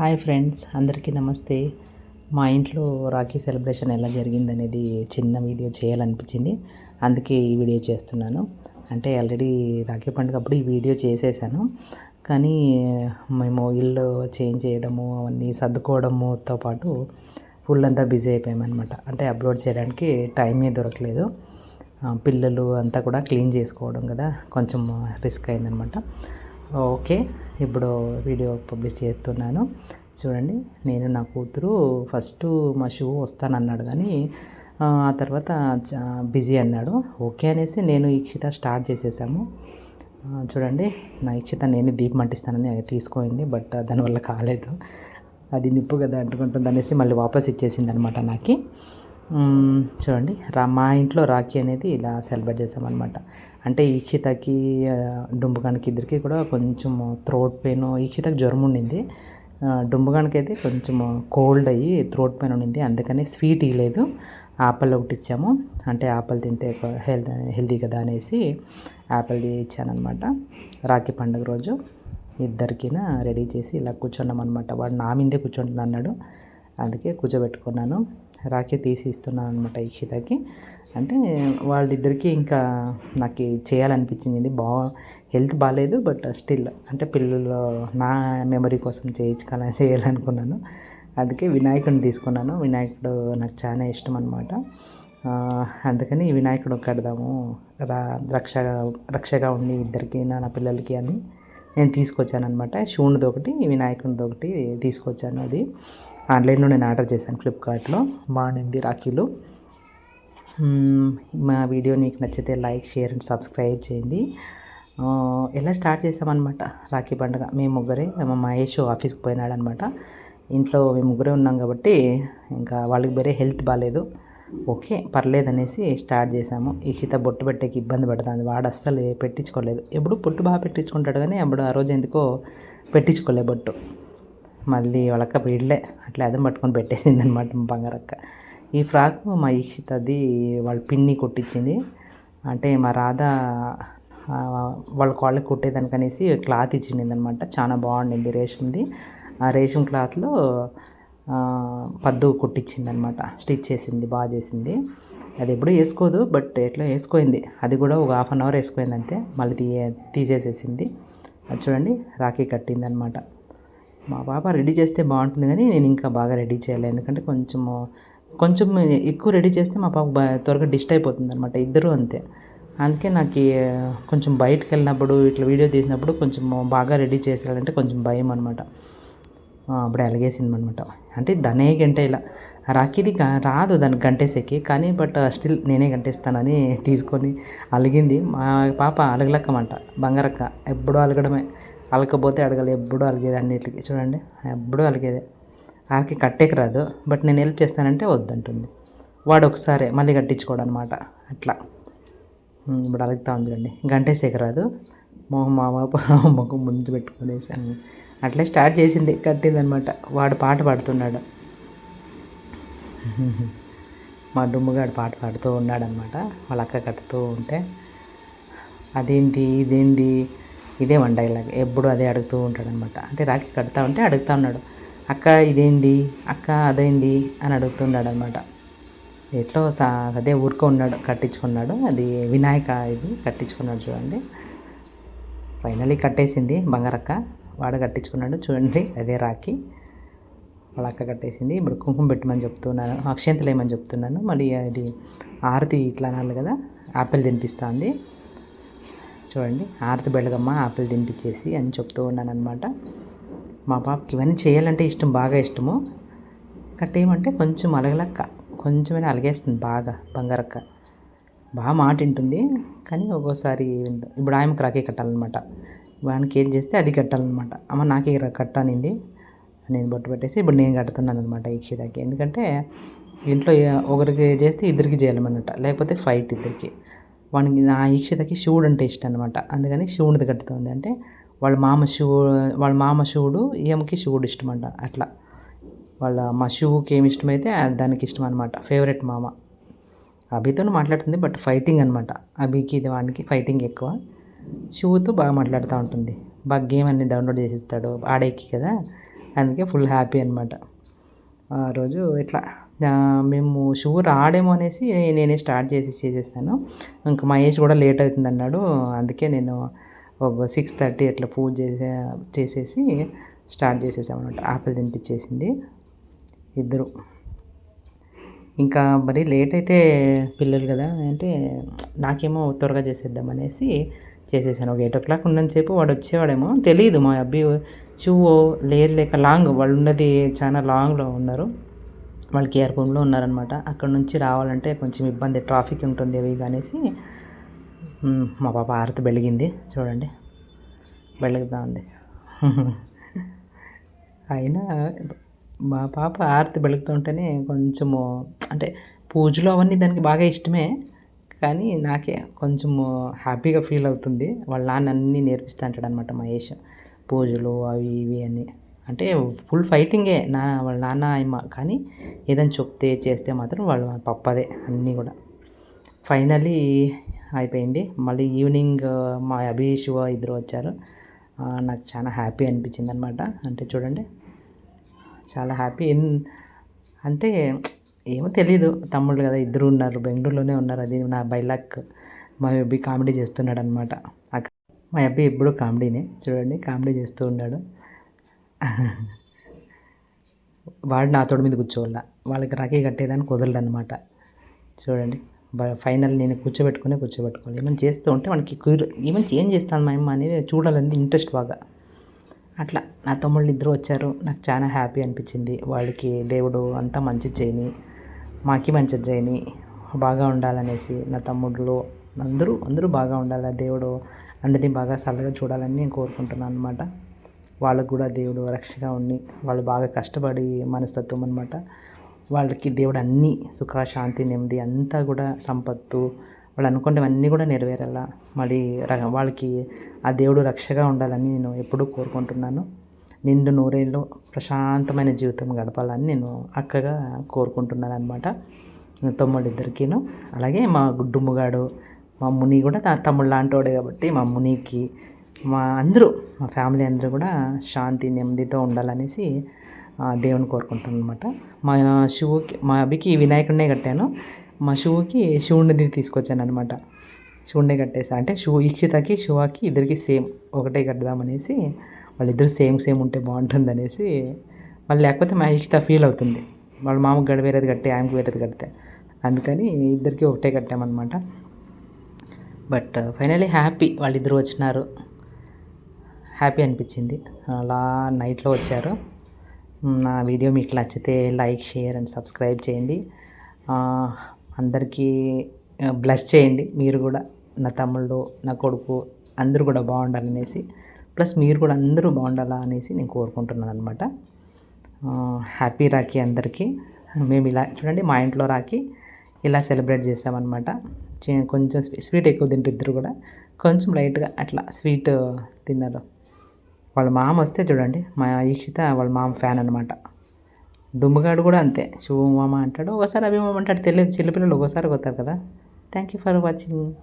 Hi friends అందరికీ నమస్తే. మా ఇంట్లో రాఖీ సెలబ్రేషన్ ఎలా జరిగిందనేది చిన్న వీడియో చేయాలనిపించింది. అందుకే ఈ వీడియో చేస్తున్నాను. అంటే ఆల్రెడీ రాఖీ పండుగ అప్పుడు ఈ వీడియో చేసేసాను. కానీ మేము ఇల్లు చేంజ్ చేయడము అవన్నీ సర్దుకోవడముతో పాటు ఫుల్ అంతా బిజీ అయిపోయామన్నమాట. అంటే అప్లోడ్ చేయడానికి టైమే దొరకలేదు. పిల్లలు అంతా కూడా క్లీన్ చేసుకోవడం కదా కొంచెం రిస్క్ అయిందనమాట ఓకే. ఇప్పుడు వీడియో పబ్లిష్ చేస్తున్నాను. చూడండి నేను నా కూతురు ఫస్ట్ మా షూ వస్తానన్నాడు కానీ ఆ తర్వాత బిజీ అన్నాడు. ఓకే అనేసి నేను ఈక్షిత స్టార్ట్ చేసేసాము. చూడండి నా ఈక్షిత నేను దీపం అంటిస్తానని తీసుకోయింది బట్ దానివల్ల కాలేదు. అది నిప్పు కదా అంటుకుంటుంది అనేసి మళ్ళీ వాపస్ ఇచ్చేసింది అనమాట నాకు. చూడండి. రా మా ఇంట్లో రాఖీ అనేది ఇలా సెలబ్రేట్ చేసామన్నమాట. అంటే ఈక్షితకి డుంబుగానికి ఇద్దరికి కూడా కొంచెం థ్రోట్ పెయిన్ ఈక్షితకి జ్వరం ఉండింది. డుంబుగానికి అయితే కొంచెం కోల్డ్ అయ్యి థ్రోట్ పెయిన్ ఉండింది. అందుకని స్వీట్ ఇవ్వలేదు ఆపిల్ ఒకటి ఇచ్చాము. అంటే ఆపిల్ తింటే హెల్త్ హెల్తీ కదా అనేసి ఆపిల్ ఇచ్చానమాట రాఖీ పండుగ రోజు ఇద్దరికినా రెడీ చేసి ఇలా కూర్చున్నాం అనమాట వాడు నా మీదే కూర్చుంటున్నాడు. అన్నాడు అందుకే కూర్చోబెట్టుకున్నాను. రాఖీ తీసి ఇస్తున్నాను అనమాట ఇక్షితకి అంటే వాళ్ళిద్దరికీ ఇంకా నాకు చేయాలనిపించింది. బా హెల్త్ బాగాలేదు బట్ స్టిల్ అంటే పిల్లలు నా మెమరీ కోసం చేయించుకోవాలని చేయాలనుకున్నాను. అందుకే వినాయకుడిని తీసుకున్నాను. వినాయకుడు నాకు చాలా ఇష్టం అనమాట అందుకని వినాయకుడు కడదాము రా రక్ష రక్షగా ఉండి ఇద్దరికి నా పిల్లలకి అని నేను తీసుకొచ్చాను అనమాట శివునిది ఒకటి వినాయకునిది ఒకటి తీసుకొచ్చాను అది. ఆన్లైన్లో నేను ఆర్డర్ చేశాను ఫ్లిప్కార్ట్లో. బాగుంది రాఖీలు. మా వీడియో మీకు నచ్చితే లైక్ షేర్ అండ్ సబ్స్క్రైబ్ చేయండి. ఎలా స్టార్ట్ చేసామన్నమాట? రాఖీ పండుగ. మేము ముగ్గురే మా మహేష్ ఆఫీస్కి పోయినాడనమాట ఇంట్లో మేము ముగ్గురే ఉన్నాం కాబట్టి ఇంకా వాళ్ళకి వేరే హెల్త్ బాగాలేదు. ఓకే పర్లేదనేసి స్టార్ట్ చేసాము ఇషిత బొట్టు పెట్టేకి ఇబ్బంది పడుతుంది. వాడు అస్సలు పెట్టించుకోలేదు. ఎప్పుడు బొట్టు బాగా పెట్టించుకుంటాడు కానీ అప్పుడు ఆ రోజు ఎందుకో పెట్టించుకోలే బొట్టు. మళ్ళీ వాళ్ళక్క వీళ్ళే అట్లా అదం పట్టుకొని పెట్టేసింది అనమాట బంగారక్క. ఈ ఫ్రాక్ మా ఈక్షితది వాళ్ళ పిన్ని కుట్టించింది. అంటే మా రాధ వాళ్ళ కాళ్ళకి కుట్టేదానికనేసి క్లాత్ ఇచ్చింది అనమాట చాలా బాగుండింది రేషంది. ఆ రేషం క్లాత్లో పద్దు కుట్టించింది అనమాట స్టిచ్ చేసింది బాగా చేసింది. అది ఎప్పుడు వేసుకోదు బట్ ఎట్లా వేసుకోయింది. అది కూడా ఒక హాఫ్ అన్ అవర్ వేసుకోయింది అంతే మళ్ళీ తీ తీసేసేసింది. అది చూడండి రాఖీ కట్టింది అనమాట మా పాప రెడీ చేస్తే బాగుంటుంది కానీ నేను ఇంకా బాగా రెడీ చేయాలి ఎందుకంటే కొంచెం కొంచెం ఎక్కువ రెడీ చేస్తే మా పాప త్వరగా డిస్ట్ అయిపోతుంది అనమాట ఇద్దరూ అంతే. అందుకే నాకు కొంచెం బయటకు వెళ్ళినప్పుడు ఇట్లా వీడియో తీసినప్పుడు కొంచెం బాగా రెడీ చేసేయాలంటే కొంచెం భయం అనమాట అప్పుడు అలిగేసింది అనమాట అంటే దానే గంటే ఇలా. రాఖీది రాదు దానికి గంటేసేకి కానీ బట్ స్టిల్ నేనే గంటేస్తానని తీసుకొని అలిగింది. మా పాప అలగలక్కమంట. బంగారక్క ఎప్పుడూ అలగడమే. అలకపోతే అడగాలి ఎప్పుడూ అలిగేది అన్నిటికి. చూడండి ఎప్పుడూ అలిగేదే. ఆరికి కట్టేకి రాదు బట్ నేను హెల్ప్ చేస్తానంటే వద్దంటుంది. వాడు ఒకసారి మళ్ళీ కట్టించుకోవడం అనమాట అట్లా. ఇప్పుడు అలుగుతా ఉంది చూడండి. గంటేసేకి రాదు. మొహం మా ముఖం ముందు పెట్టుకునేసాను అట్లే స్టార్ట్ చేసింది కట్టిందనమాట. వాడు పాట పాడుతున్నాడు. మా డుమ్ముగాడు పాట పాడుతూ ఉన్నాడనమాట. వాళ్ళ అక్క కట్టుతూ ఉంటే అదేంటి ఇదేంటి? ఇదే వన్ డైలాగ్. ఎప్పుడు అదే అడుగుతూ ఉంటాడనమాట. అంటే రాఖీ కడతా ఉంటే అడుగుతా ఉన్నాడు. అక్క ఇదేంది అక్క అదేంది అని అడుగుతున్నాడు అనమాట ఎట్లో సా అదే ఊరుకో ఉన్నాడు కట్టించుకున్నాడు. అది వినాయక ఇది కట్టించుకున్నాడు చూడండి. ఫైనలీ కట్టేసింది బంగారక్క. వాడ కట్టించుకున్నాడు చూడండి అదే రాఖీ. వాళ్ళ అక్క కట్టేసింది. ఇప్పుడు కుంకుమ పెట్టమని చెప్తున్నాను అక్షంతలు వేయమని చెప్తున్నాను. మరి అది ఆరతి ఇట్లా అనాలి కదా ఆపిల్ తినిపిస్తుంది. చూడండి ఆరతి బెళ్ళగమ్మ ఆపిల్ తినిపించేసి అని చెప్తూ ఉన్నాను అనమాట మా పాపకి ఇవన్నీ చేయాలంటే ఇష్టం బాగా ఇష్టము. కట్టేయమంటే కొంచెం అలగలక్క కొంచెమైనా అలగేస్తుంది బాగా బంగారక్క. బాగా మాట వింటుంది కానీ ఒక్కోసారి ఇప్పుడు ఆయనకు రాఖీ కట్టాలన్నమాట. వానికి ఏం చేస్తే అది కట్టాలన్నమాట. అమ్మ నాకే కట్టానింది. నేను బొట్టు పెట్టేసి ఇప్పుడు నేను కడుతున్నాను అనమాట ఈక్షితకి ఎందుకంటే ఇంట్లో ఒకరికి చేస్తే ఇద్దరికి చేయాలన్నమాట. లేకపోతే ఫైట్ ఇద్దరికి. వానికి ఆ ఈక్షితకి శివుడు అంటే ఇష్టం అనమాట అందుకని శివుడిది కట్టుతుంది. అంటే వాళ్ళ మామ శివు వాళ్ళ మామ శివుడు ఈమెకి శివుడు ఇష్టం అంట అట్లా. వాళ్ళ మా శివుకి ఏమి ఇష్టమైతే దానికి ఇష్టం అనమాట ఫేవరెట్ మామ. అభితో మాట్లాడుతుంది బట్ ఫైటింగ్ అనమాట అభికి ఇది వానికి ఫైటింగ్ ఎక్కువ. శివుతో బాగా మాట్లాడుతూ ఉంటుంది. బాగా గేమ్ అన్ని డౌన్లోడ్ చేసిస్తాడు. ఆడేకి కదా. అందుకే ఫుల్ హ్యాపీ అనమాట ఆ రోజు ఇట్లా మేము షూ రాడేమో అనేసి నేనే స్టార్ట్ చేసి చేసేస్తాను. ఇంకా మహేష్ కూడా లేట్ అవుతుంది అన్నాడు. అందుకే నేను ఒక సిక్స్ థర్టీ అట్లా పూజ చేసే చేసేసి స్టార్ట్ చేసేసామన్నమాట. ఆపిల్ తినిపించేసింది. ఇద్దరు. ఇంకా మరి లేట్ అయితే పిల్లలు కదా అంటే నాకేమో త్వరగా చేసేద్దాం అనేసి చేసేసాను. ఒక ఎయిట్ ఓ క్లాక్ ఉన్నంతసేపు వాడు వచ్చేవాడేమో తెలియదు మా అబ్బాయి చూవో లేదు లేక లాంగ్ వాళ్ళు ఉన్నది చాలా లాంగ్లో ఉన్నారు. వాళ్ళు కేర్పురంలో ఉన్నారనమాట అక్కడ నుంచి రావాలంటే కొంచెం ఇబ్బంది ట్రాఫిక్ ఉంటుంది అవి ఇవి అనేసి మా పాప ఆరతి వెలిగింది చూడండి వెలుగుతా ఉంది. అయినా మా పాప ఆరతి బెలుగుతుంటేనే కొంచెము అంటే పూజలు అవన్నీ దానికి బాగా ఇష్టమే కానీ నాకే కొంచెము హ్యాపీగా ఫీల్ అవుతుంది. వాళ్ళ నాన్న అన్నీ నేర్పిస్తూ అంటాడు అనమాట మహేష్. పూజలు అవి ఇవి అని అంటే ఫుల్ ఫైటింగే నా వాళ్ళ నాన్న అమ్మ కానీ ఏదైనా చెప్తే చేస్తే మాత్రం వాళ్ళ పప్పదే అన్నీ కూడా. ఫైనలీ అయిపోయింది. మళ్ళీ ఈవినింగ్ మా అభి శివ ఇద్దరు వచ్చారు. నాకు చాలా హ్యాపీ అనిపించింది అనమాట అంటే చూడండి. చాలా హ్యాపీ. అంటే ఏమో తెలీదు. తమ్ముళ్ళు కదా ఇద్దరు ఉన్నారు. బెంగళూరులోనే ఉన్నారు. అది నా బైలాక్ మా అబ్బి కామెడీ చేస్తున్నాడు అనమాట మా అబ్బాయి ఎప్పుడు కామెడీనే. చూడండి కామెడీ చేస్తూ ఉన్నాడు. వాడు నా తోడు మీద కూర్చోవాల. వాళ్ళకి రాఖీ కట్టేదాన్ని కుదరదు అనమాట చూడండి ఫైనల్ నేను కూర్చోబెట్టుకునే కూర్చోబెట్టుకోవాలి. ఏమైనా చేస్తూ ఉంటే మనకి కుదిరి ఏమైనా ఏం చేస్తాను మా అమ్మ అనేది చూడాలని ఇంట్రెస్ట్ బాగా. అట్లా. నా తమ్ముళ్ళు ఇద్దరు వచ్చారు. నాకు చాలా హ్యాపీ అనిపించింది. వాళ్ళకి దేవుడు అంతా మంచి చేయని మాకి మంచిది చేయని బాగా ఉండాలనేసి నా తమ్ముళ్ళు అందరూ అందరూ బాగా ఉండాలి ఆ దేవుడు అందరినీ బాగా చల్లగా చూడాలని నేను కోరుకుంటున్నాను అనమాట వాళ్ళకు కూడా దేవుడు రక్షగా ఉండి వాళ్ళు బాగా కష్టపడి మనస్తత్వం అనమాట వాళ్ళకి దేవుడు అన్నీ సుఖ శాంతి నెమ్మది అంతా కూడా సంపత్తు వాళ్ళు అనుకునేవన్నీ కూడా నెరవేరాల? మళ్ళీ ర- వాళ్ళకి ఆ దేవుడు రక్షగా ఉండాలని నేను ఎప్పుడూ కోరుకుంటున్నాను. నిండు నూరేళ్ళు ప్రశాంతమైన జీవితం గడపాలని నేను అక్కగా కోరుకుంటున్నాను అనమాట తమ్ముడు ఇద్దరికిను అలాగే మా గుడ్డుమ్మగాడు మా ముని కూడా తమ్ముడు లాంటివాడే కాబట్టి మా మునికి మా అందరూ మా ఫ్యామిలీ అందరూ కూడా శాంతి నెమ్మదితో ఉండాలనేసి ఆ, దేవుని కోరుకుంటాను అనమాట మా శివుకి మా అభికి వినాయకుడినే కట్టాను. మా షూకి శివుడిని తీసుకొచ్చాను అనమాట శివుడినే కట్టేసా. అంటే షూ ఈక్షితకి శివకి ఇద్దరికి సేమ్. ఒకటే కట్టుదామనేసి వాళ్ళిద్దరు సేమ్ సేమ్ ఉంటే బాగుంటుంది అనేసి వాళ్ళు లేకపోతే మా ఈక్షిత ఫీల్ అవుతుంది. వాళ్ళ మామకు గడ వేరేది కట్టే ఆమెకు వేరేది కడితే. అందుకని ఇద్దరికి ఒకటే కట్టామన్నమాట. బట్ ఫైనలీ హ్యాపీ వాళ్ళిద్దరూ వచ్చినారు. హ్యాపీ అనిపించింది. అలా నైట్లో వచ్చారు. నా వీడియో మీకు నచ్చితే లైక్ షేర్ అండ్ సబ్స్క్రైబ్ చేయండి. అందరికీ బ్లెస్ చేయండి. మీరు కూడా నా తమ్ముళ్ళు నా కొడుకు అందరూ కూడా బాగుండాలనేసి ప్లస్ మీరు కూడా అందరూ బాగుండాలా అనేసి నేను కోరుకుంటున్నాను అనమాట హ్యాపీ రాఖీ అందరికీ. మేము ఇలా చూడండి మా ఇంట్లో రాఖీ ఇలా సెలబ్రేట్ చేసామన్నమాట. కొంచెం స్వీట్ ఎక్కువ తింటారు ఇద్దరు కూడా. కొంచెం లైట్గా అట్లా స్వీట్ తిన్నారు. వాళ్ళ మామ వస్తే చూడండి మా ఈక్షిత వాళ్ళ మామ ఫ్యాన్ అనమాట డుమ్మగాడు కూడా అంతే. శుభ అంటాడు. ఒకసారి అభిమామ అంటాడు తెలియదు చిన్నపిల్లలు ఒకసారి కొత్తారు కదా. Thank you for watching